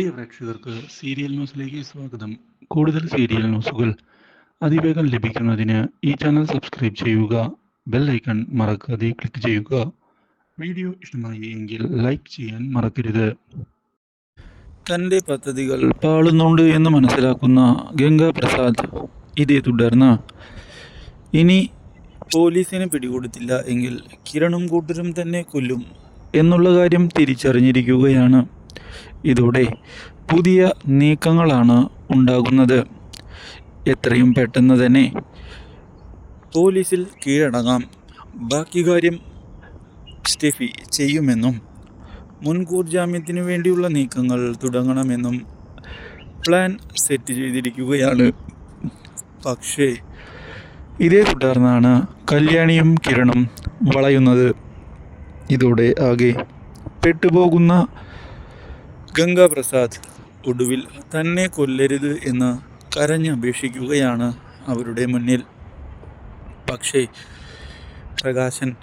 പ്രിയ പ്രേക്ഷകർക്ക് സീരിയൽ ന്യൂസിലേക്ക് സ്വാഗതം. കൂടുതൽ സീരിയൽ ന്യൂസുകൾ അതിവേഗം ലഭിക്കുന്നതിന് ഈ ചാനൽ സബ്സ്ക്രൈബ് ചെയ്യുക ബെൽ ഐക്കൺ മറക്കാതെ ക്ലിക്ക് ചെയ്യുക. വീഡിയോ ഇഷ്ടമായി എങ്കിൽ ലൈക്ക് ചെയ്യാൻ മറക്കരുത്. തന്റെ പദ്ധതികൾ പാളുന്നുണ്ട് എന്ന് മനസ്സിലാക്കുന്ന ഗംഗാ പ്രസാദ് ഇതേ തുടർന്ന് ഇനി പോലീസിനെ പിടികൊടുത്തില്ല എങ്കിൽ കിരണും കൂട്ടരും തന്നെ കൊല്ലും എന്നുള്ള കാര്യം തിരിച്ചറിഞ്ഞിരിക്കുകയാണ്. ഇതോടെ പുതിയ നീക്കങ്ങളാണ് ഉണ്ടാകുന്നത്. എത്രയും പെട്ടെന്ന് തന്നെ പോലീസിൽ കീഴടങ്ങാം. ബാക്കി കാര്യം സ്റ്റെഫി ചെയ്യുമെന്നും മുൻകൂർ ജാമ്യത്തിന് വേണ്ടിയുള്ള നീക്കങ്ങൾ തുടങ്ങണമെന്നും പ്ലാൻ സെറ്റ് ചെയ്തിരിക്കുകയാണ്. പക്ഷേ ഇതേ തുടർന്നാണ് കല്യാണിയും കിരണും വളയുന്നത്. ഇതോടെ ആകെ പെട്ടുപോകുന്ന ഗംഗാപ്രസാദ് ഒടുവിൽ തന്നെ കൊല്ലരുത് എന്ന് കരഞ്ഞപേക്ഷിക്കുകയാണ് അവരുടെ മുന്നിൽ. പക്ഷേ പ്രകാശൻ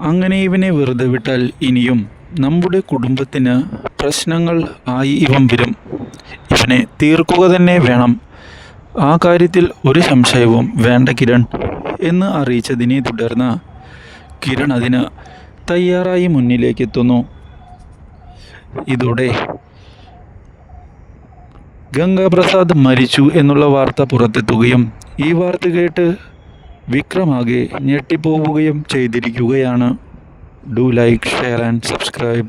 അങ്ങനെ ഇവനെ വെറുതെ വിട്ടാൽ ഇനിയും നമ്മുടെ കുടുംബത്തിന് പ്രശ്നങ്ങൾ ആയി ഇവൻ വരും. ഇവനെ തീർക്കുക തന്നെ വേണം. ആ കാര്യത്തിൽ ഒരു സംശയവും വേണ്ട കിരൺ എന്ന് അറിയിച്ചതിനെ തുടർന്ന് കിരൺ അതിന് തയ്യാറായി മുന്നിലേക്കെത്തുന്നു. ഇതോടെ ഗംഗാപ്രസാദ് മരിച്ചു എന്നുള്ള വാർത്ത പുറത്തെത്തുകയും ഈ വാർത്ത കേട്ട് വിക്രമാകെ ഞെട്ടിപ്പോവുകയും ചെയ്തിരിക്കുകയാണ്. Do like share and subscribe.